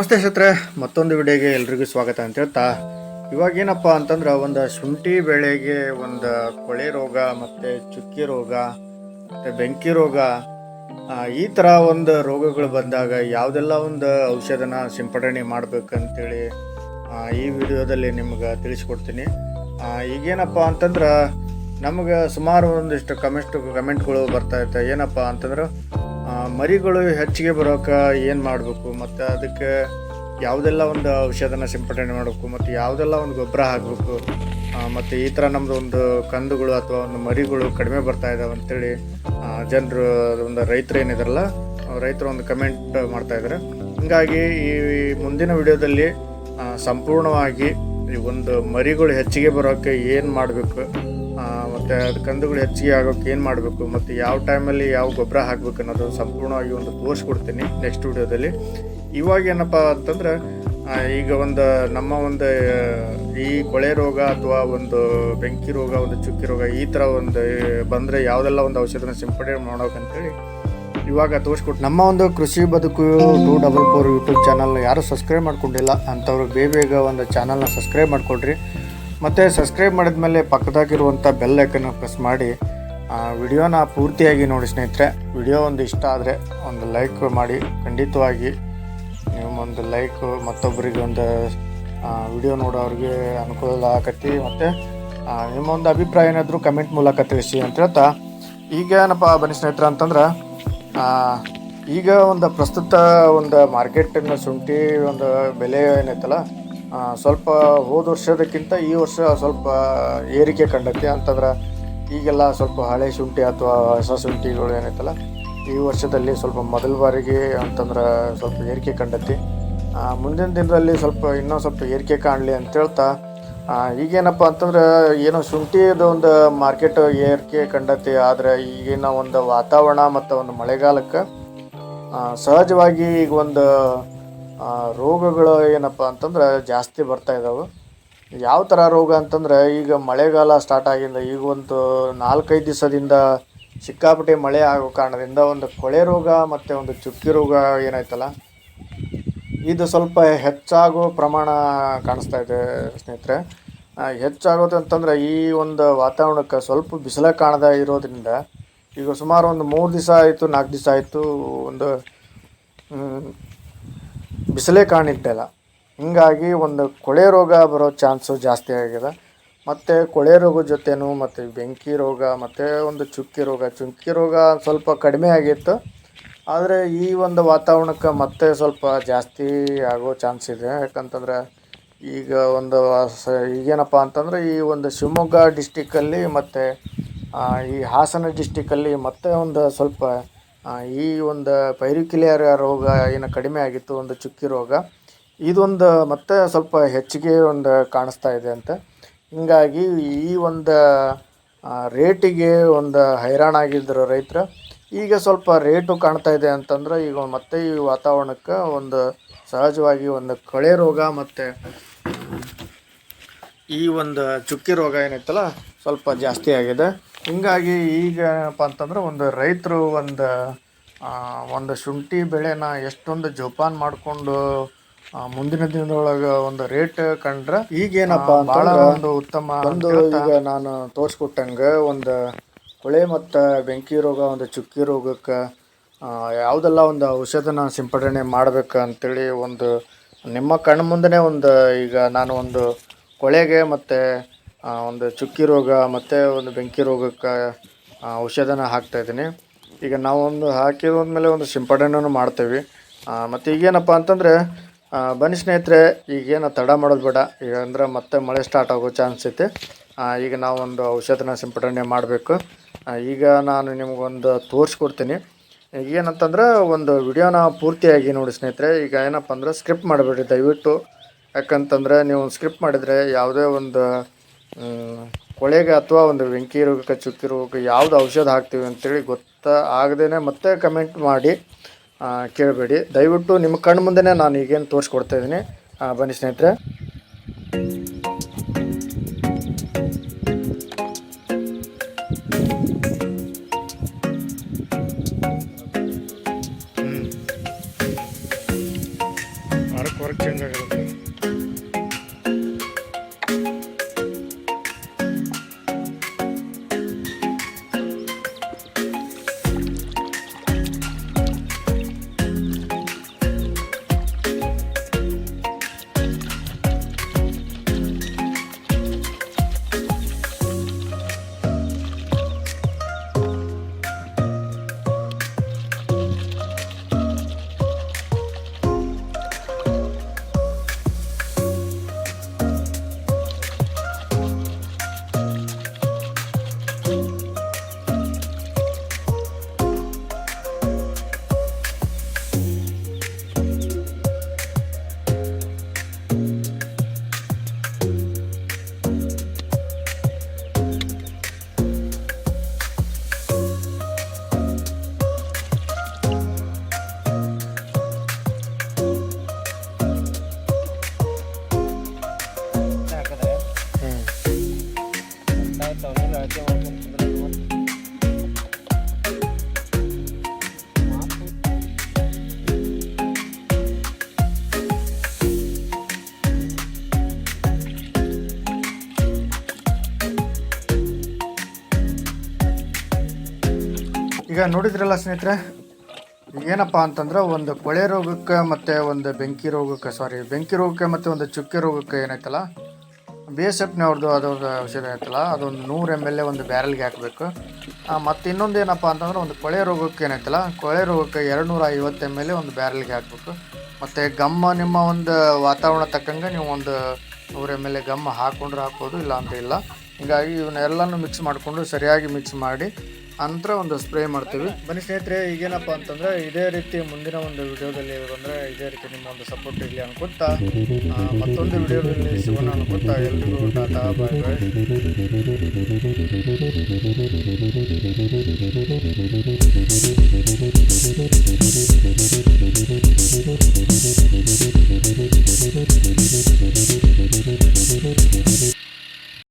ನಮಸ್ತೆ ಕ್ಷೇತ್ರ ಮತ್ತೊಂದು ವಿಡಿಯೋಗೆ ಎಲ್ರಿಗೂ ಸ್ವಾಗತ ಅಂತ ಹೇಳ್ತಾ. ಇವಾಗ ಏನಪ್ಪ ಅಂತಂದ್ರೆ, ಒಂದು ಶುಂಠಿ ಬೆಳೆಗೆ ಒಂದು ಕೊಳೆ ರೋಗ, ಮತ್ತು ಚುಕ್ಕಿ ರೋಗ, ಮತ್ತು ಬೆಂಕಿ ರೋಗ ಈ ಥರ ಒಂದು ರೋಗಗಳು ಬಂದಾಗ ಯಾವುದೆಲ್ಲ ಒಂದು ಔಷಧನ ಸಿಂಪಡಣೆ ಮಾಡ್ಬೇಕಂತೇಳಿ ಈ ವಿಡಿಯೋದಲ್ಲಿ ನಿಮ್ಗೆ ತಿಳಿಸ್ಕೊಡ್ತೀನಿ. ಈಗೇನಪ್ಪ ಅಂತಂದ್ರೆ, ನಮಗೆ ಸುಮಾರು ಒಂದಿಷ್ಟು ಕಮೆಂಟ್, ಕಮೆಂಟ್ಗಳು ಬರ್ತಾ ಇರ್ತವೆ ಏನಪ್ಪ ಅಂತಂದ್ರೆ ಮರಿಗಳು ಹೆಚ್ಚಿಗೆ ಬರೋಕೆ ಏನು ಮಾಡಬೇಕು? ಮತ್ತು ಅದಕ್ಕೆ ಯಾವುದೆಲ್ಲ ಒಂದು ಔಷಧನ ಸಿಂಪಡಣೆ ಮಾಡಬೇಕು? ಮತ್ತು ಯಾವುದೆಲ್ಲ ಒಂದು ಗೊಬ್ಬರ ಹಾಕಬೇಕು? ಮತ್ತು ಈ ಥರ ನಮ್ಮದು ಒಂದು ಕಂದುಗಳು ಅಥವಾ ಒಂದು ಮರಿಗಳು ಕಡಿಮೆ ಬರ್ತಾ ಇದ್ದಾವೆ ಅಂತೇಳಿ ಜನರು ಒಂದು ರೈತರು ಏನಿದಾರಲ್ಲ ರೈತರು ಒಂದು ಕಮೆಂಟ್ ಮಾಡ್ತಾ ಇದ್ದಾರೆ ಹೀಗಾಗಿ ಈ ಮುಂದಿನ ವಿಡಿಯೋದಲ್ಲಿ ಸಂಪೂರ್ಣವಾಗಿ ಈ ಒಂದು ಮರಿಗಳು ಹೆಚ್ಚಿಗೆ ಬರೋಕ್ಕೆ ಏನು ಮಾಡಬೇಕು? ಮತ್ತು ಅದು ಕಂದುಗಳು ಹೆಚ್ಚಿಗೆ ಆಗೋಕ್ಕೆ ಏನು ಮಾಡಬೇಕು, ಮತ್ತು ಯಾವ ಟೈಮಲ್ಲಿ ಯಾವ ಗೊಬ್ಬರ ಹಾಕಬೇಕು ಅನ್ನೋದು ಸಂಪೂರ್ಣವಾಗಿ ಒಂದು ತೋರಿಸ್ಕೊಡ್ತೀನಿ ನೆಕ್ಸ್ಟ್ ವಿಡಿಯೋದಲ್ಲಿ ಇವಾಗ ಏನಪ್ಪ ಅಂತಂದ್ರೆ ಈಗ ಒಂದು ನಮ್ಮ ಒಂದು, ಈ ಕೊಳೆ ರೋಗ ಅಥವಾ ಒಂದು ಬೆಂಕಿ ರೋಗ, ಒಂದು ಚುಕ್ಕಿ ರೋಗ ಈ ಥರ ಒಂದು ಬಂದರೆ ಯಾವುದೆಲ್ಲ ಒಂದು ಔಷಧನ ಸಿಂಪಡಣೆ ಮಾಡೋಕಂತೇಳಿ ಇವಾಗ ತೋರಿಸ್ಕೊಟ್ಟು ನಮ್ಮ ಒಂದು ಕೃಷಿ ಬದುಕು ಟೂ ಡಬಲ್ ಫೋರ್ ಯೂಟ್ಯೂಬ್ ಚಾನಲ್ನ ಯಾರು ಸಬ್ಸ್ಕ್ರೈಬ್ ಮಾಡ್ಕೊಂಡಿಲ್ಲ, ಅಂಥವ್ರು ಬೇಗ ಬೇಗ ಒಂದು ಚಾನಲ್ನ ಸಬ್ಸ್ಕ್ರೈಬ್ ಮಾಡ್ಕೊಡ್ರಿ. ಮತ್ತು ಸಬ್ಸ್ಕ್ರೈಬ್ ಮಾಡಿದ ಮೇಲೆ ಪಕ್ಕದಾಗಿರುವಂಥ ಬೆಲ್ ಐಕನ್ನು ಪ್ರೆಸ್ ಮಾಡಿ. ವಿಡಿಯೋನ ಪೂರ್ತಿಯಾಗಿ ನೋಡಿ ಸ್ನೇಹಿತರೆ. ವಿಡಿಯೋ ಒಂದು ಇಷ್ಟ ಆದರೆ ಒಂದು ಲೈಕ್ ಮಾಡಿ. ಖಂಡಿತವಾಗಿ ನಿಮ್ಮೊಂದು ಒಂದು ಲೈಕ್ ಮತ್ತೊಬ್ಬರಿಗೆ ಒಂದು ವಿಡಿಯೋ ನೋಡೋರಿಗೆ ಅನುಕೂಲ ಆಗತ್ತಿ. ಮತ್ತು ನಿಮ್ಮ ಒಂದು ಅಭಿಪ್ರಾಯ ಏನಾದರೂ ಕಮೆಂಟ್ ಮೂಲಕ ತಿಳಿಸಿ ಅಂತ ಹೇಳ್ತಾ. ಈಗ ಏನಪ್ಪ ಬನ್ನಿ ಸ್ನೇಹಿತರೆ ಅಂತಂದ್ರೆ ಈಗ ಒಂದು ಪ್ರಸ್ತುತ ಒಂದು ಮಾರ್ಕೆಟನ್ನು ಶುಂಠಿ ಒಂದು ಬೆಲೆ ಏನೈತಲ್ಲ ಸ್ವಲ್ಪ ಹೋದ ವರ್ಷದಕ್ಕಿಂತ ಈ ವರ್ಷ ಸ್ವಲ್ಪ ಏರಿಕೆ ಕಂಡೈತಿ. ಅಂತಂದ್ರೆ ಈಗೆಲ್ಲ ಸ್ವಲ್ಪ ಹಳೆ ಶುಂಠಿ ಅಥವಾ ಹೊಸ ಶುಂಠಿಗಳು ಏನೈತಲ್ಲ ಈ ವರ್ಷದಲ್ಲಿ ಸ್ವಲ್ಪ ಮೊದಲ ಬಾರಿಗೆ ಅಂತಂದ್ರೆ ಸ್ವಲ್ಪ ಏರಿಕೆ ಕಂಡೈತಿ. ಮುಂದಿನ ದಿನದಲ್ಲಿ ಸ್ವಲ್ಪ ಇನ್ನೂ ಸ್ವಲ್ಪ ಏರಿಕೆ ಕಾಣಲಿ ಅಂತ ಹೇಳ್ತಾ ಈಗೇನಪ್ಪ ಅಂತಂದ್ರೆ ಏನೋ ಶುಂಠಿದು ಒಂದು ಮಾರ್ಕೆಟ್ ಏರಿಕೆ ಕಂಡತಿ. ಆದರೆ ಈಗಿನ ಒಂದು ವಾತಾವರಣ ಮತ್ತು ಒಂದು ಮಳೆಗಾಲಕ್ಕೆ ಸಹಜವಾಗಿ ಈಗ ಒಂದು ರೋಗಗಳು ಏನಪ್ಪ ಅಂತಂದ್ರೆ ಜಾಸ್ತಿ ಬರ್ತಾ ಇದ್ದಾವೆ ಯಾವ ಥರ ರೋಗ ಅಂತಂದ್ರೆ ಈಗ ಮಳೆಗಾಲ ಸ್ಟಾರ್ಟ್ ಆಗಿಂದ ಈಗ ಒಂದು ನಾಲ್ಕೈದು ದಿವಸದಿಂದ ಸಿಕ್ಕಾಪಟ್ಟೆ ಮಳೆ ಆಗೋ ಕಾರಣದಿಂದ ಒಂದು ಕೊಳೆ ರೋಗ ಮತ್ತು ಒಂದು ಚುಕ್ಕಿ ರೋಗ ಏನಾಯ್ತಲ್ಲ, ಇದು ಸ್ವಲ್ಪ ಹೆಚ್ಚಾಗೋ ಪ್ರಮಾಣ ಕಾಣಿಸ್ತಾ ಇದೆ ಸ್ನೇಹಿತರೆ. ಹೆಚ್ಚಾಗೋದು ಅಂತಂದ್ರೆ ಈ ಒಂದು ವಾತಾವರಣಕ್ಕೆ ಸ್ವಲ್ಪ ಬಿಸಿಲ ಕಾಣದ ಇರೋದ್ರಿಂದ ಈಗ ಸುಮಾರು ಒಂದು ಮೂರು ದಿವಸ ಆಯಿತು, ನಾಲ್ಕು ದಿವಸ ಆಯಿತು ಒಂದು ಬಿಸಿಲೇ ಕಾಣಿಟ್ಟಿಲ್ಲ ಹೀಗಾಗಿ ಒಂದು ಕೊಳೆ ರೋಗ ಬರೋ ಚಾನ್ಸು ಜಾಸ್ತಿ ಆಗಿದೆ. ಮತ್ತು ಕೊಳೆ ರೋಗದ ಜೊತೆನೂ ಮತ್ತು ಬೆಂಕಿ ರೋಗ, ಮತ್ತು ಒಂದು ಚುಕ್ಕಿ ರೋಗ. ಚುಕ್ಕಿ ರೋಗ ಸ್ವಲ್ಪ ಕಡಿಮೆ ಆಗಿತ್ತು. ಆದರೆ ಈ ಒಂದು ವಾತಾವರಣಕ್ಕೆ ಮತ್ತೆ ಸ್ವಲ್ಪ ಜಾಸ್ತಿ ಆಗೋ ಚಾನ್ಸ್ ಇದೆ. ಯಾಕಂತಂದ್ರೆ ಈಗ ಒಂದು ಈಗೇನಪ್ಪ ಅಂತಂದರೆ ಈ ಒಂದು ಶಿವಮೊಗ್ಗ ಡಿಸ್ಟಿಕ್ಕಲ್ಲಿ ಮತ್ತು ಈ ಹಾಸನ ಡಿಸ್ಟಿಕ್ಕಲ್ಲಿ ಮತ್ತೆ ಒಂದು ಸ್ವಲ್ಪ ಈ ಒಂದು ಪೈರಿಕಿಲಿಯರ್ ರೋಗ ಏನು ಕಡಿಮೆ ಆಗಿತ್ತು, ಒಂದು ಚುಕ್ಕಿ ರೋಗ. ಇದೊಂದು ಮತ್ತೆ ಸ್ವಲ್ಪ ಹೆಚ್ಚಿಗೆ ಒಂದು ಕಾಣಿಸ್ತಾ ಇದೆ ಅಂತ. ಹಿಂಗಾಗಿ ಈ ಒಂದು ರೇಟಿಗೆ ಒಂದು ಹೈರಾಣ ಆಗಿದ್ದರು ರೈತರು, ಈಗ ಸ್ವಲ್ಪ ರೇಟು ಕಾಣ್ತಾ ಇದೆ ಅಂತಂದ್ರೆ ಈಗ ಮತ್ತೆ ಈ ವಾತಾವರಣಕ್ಕೆ ಒಂದು ಸಹಜವಾಗಿ ಒಂದು ಕಳೆ ರೋಗ ಮತ್ತು ಈ ಒಂದು ಚುಕ್ಕಿ ರೋಗ ಏನೈತಲ್ಲ ಸ್ವಲ್ಪ ಜಾಸ್ತಿ ಆಗಿದೆ. ಹಿಂಗಾಗಿ ಈಗ ಏನಪ್ಪ ಅಂತಂದ್ರೆ ಒಂದು ರೈತರು ಒಂದು ಒಂದು ಶುಂಠಿ ಬೆಳೆನ ಎಷ್ಟೊಂದು ಜೋಪಾನ ಮಾಡಿಕೊಂಡು ಮುಂದಿನ ದಿನದೊಳಗೆ ಒಂದು ರೇಟ್ ಕಂಡ್ರೆ ಈಗೇನಪ್ಪ ಭಾಳ ಒಂದು ಉತ್ತಮ ಒಂದು ಈಗ ನಾನು ತೋರಿಸ್ಕೊಟ್ಟಂಗೆ ಒಂದು ಕೊಳೆ ಮತ್ತು ಬೆಂಕಿ ರೋಗ ಒಂದು ಚುಕ್ಕಿ ರೋಗಕ್ಕೆ ಯಾವುದೆಲ್ಲ ಒಂದು ಔಷಧನ ಸಿಂಪಡಣೆ ಮಾಡ್ಬೇಕು ಅಂತೇಳಿ ಒಂದು ನಿಮ್ಮ ಕಣ್ಣು ಮುಂದೆ ಒಂದು ಈಗ ನಾನು ಒಂದು ಕೊಳೆಗೆ ಮತ್ತು ಒಂದು ಚುಕ್ಕಿ ರೋಗ ಮತ್ತು ಒಂದು ಬೆಂಕಿ ರೋಗಕ್ಕೆ ಔಷಧನ ಹಾಕ್ತಾ ಇದ್ದೀನಿ. ಈಗ ನಾವು ಒಂದು ಹಾಕಿದ್ಮೇಲೆ ಒಂದು ಸಿಂಪಡಣೆಯನ್ನು ಮಾಡ್ತೇವೆ. ಮತ್ತು ಈಗೇನಪ್ಪ ಅಂತಂದರೆ ಬನ್ನಿ ಸ್ನೇಹಿತರೆ, ಈಗೇನು ತಡ ಮಾಡೋದು ಬೇಡ. ಈಗ ಅಂದರೆ ಮತ್ತೆ ಮಳೆ ಸ್ಟಾರ್ಟ್ ಆಗೋ ಚಾನ್ಸ್ ಐತೆ. ಈಗ ನಾವೊಂದು ಔಷಧನ ಸಿಂಪಡಣೆ ಮಾಡಬೇಕು. ಈಗ ನಾನು ನಿಮಗೊಂದು ತೋರಿಸ್ಕೊಡ್ತೀನಿ. ಏನಂತಂದ್ರೆ, ಒಂದು ವಿಡಿಯೋನ ಪೂರ್ತಿಯಾಗಿ ನೋಡಿ ಸ್ನೇಹಿತರೆ. ಈಗ ಏನಪ್ಪ ಅಂದ್ರೆ ಸ್ಕ್ರಿಪ್ಟ್ ಮಾಡಬೇಡಿ ದಯವಿಟ್ಟು. ಯಾಕಂತಂದರೆ, ನೀವು ಸ್ಕ್ರಿಪ್ಟ್ ಮಾಡಿದರೆ ಯಾವುದೇ ಒಂದು ಕೊಳೆಗೆ ಅಥವಾ ಒಂದು ಬೆಂಕಿ ರೋಗಕ್ಕೆ ಚುಕ್ಕಿ ರೋಗಕ್ಕೆ ಯಾವ್ದು ಔಷಧ ಹಾಕ್ತೀವಿ ಅಂತೇಳಿ ಗೊತ್ತಾ ಆಗದೇ ಮತ್ತೆ ಕಮೆಂಟ್ ಮಾಡಿ ಕೇಳಬೇಡಿ. ದಯವಿಟ್ಟು ನಿಮ್ಮ ಕಣ್ಣು ಮುಂದೆನೇ ನಾನು ಈಗೇನು ತೋರಿಸ್ಕೊಡ್ತಾ ಇದ್ದೀನಿ. ಬನ್ನಿ ಸ್ನೇಹಿತರೆ. ಈಗ ನೋಡಿದ್ರಲ್ಲ ಸ್ನೇಹಿತರೆ, ಏನಪ್ಪ ಅಂತಂದ್ರೆ ಒಂದು ಕೊಳೆ ರೋಗಕ್ಕೆ ಮತ್ತು ಒಂದು ಬೆಂಕಿ ರೋಗಕ್ಕೆ ಸಾರಿ ಬೆಂಕಿ ರೋಗಕ್ಕೆ ಮತ್ತು ಒಂದು ಚುಕ್ಕೆ ರೋಗಕ್ಕೆ ಏನಾಯ್ತಲ್ಲ ಬಿ ಎಸ್ ಎಫ್ನವ್ರದ್ದು ಅದೊಂದು ಔಷಧ ಐತಲ್ಲ, ಅದೊಂದು ನೂರು ಎಂ ಎಲ್ ಒಂದು ಬ್ಯಾರಲ್ಗೆ ಹಾಕಬೇಕು. ಮತ್ತು ಇನ್ನೊಂದು ಏನಪ್ಪ ಅಂತಂದ್ರೆ ಒಂದು ಕೊಳೆ ರೋಗಕ್ಕೆ ಏನೈತಲ್ಲ, ಕೊಳೆ ರೋಗಕ್ಕೆ ಎರಡು ನೂರ ಐವತ್ತು ಎಂ ಎಲ್ ಒಂದು ಬ್ಯಾರಲ್ಗೆ ಹಾಕಬೇಕು. ಮತ್ತು ಗಮ್ಮ ನಿಮ್ಮ ಒಂದು ವಾತಾವರಣ ತಕ್ಕಂಗೆ ನೀವು ಒಂದು ನೂರು ಎಂ ಎಲ್ ಗಮ್ಮ ಹಾಕ್ಕೊಂಡ್ರೆ ಹಾಕ್ಬೋದು ಇಲ್ಲ ಅಂತ ಇಲ್ಲ. ಹೀಗಾಗಿ ಇವನ್ನೆಲ್ಲನೂ ಮಿಕ್ಸ್ ಮಾಡಿಕೊಂಡು ಸರಿಯಾಗಿ ಮಿಕ್ಸ್ ಮಾಡಿ ಅಂತರ ಒಂದು ಸ್ಪ್ರೇ ಮಾಡ್ತೀವಿ. ಬನ್ನಿ ಸ್ನೇಹಿತರೆ, ಈಗೇನಪ್ಪ ಅಂತಂದ್ರೆ ಇದೇ ರೀತಿ ಮುಂದಿನ ಒಂದು ವಿಡಿಯೋದಲ್ಲಿ ಅಂದ್ರೆ ಇದೇ ರೀತಿ ನಿಮ್ಮ ಒಂದು ಸಪೋರ್ಟ್ ಇರಲಿ ಅನ್ಕೊತಾ ಮತ್ತೊಂದು ವಿಡಿಯೋದಲ್ಲಿ ಸಿಗೋಣ ಅನ್ಕೊತಾ ಎಲ್ರಿಗೂ ಟಾಟಾ, ಬಾಯ್ ಬಾಯ್.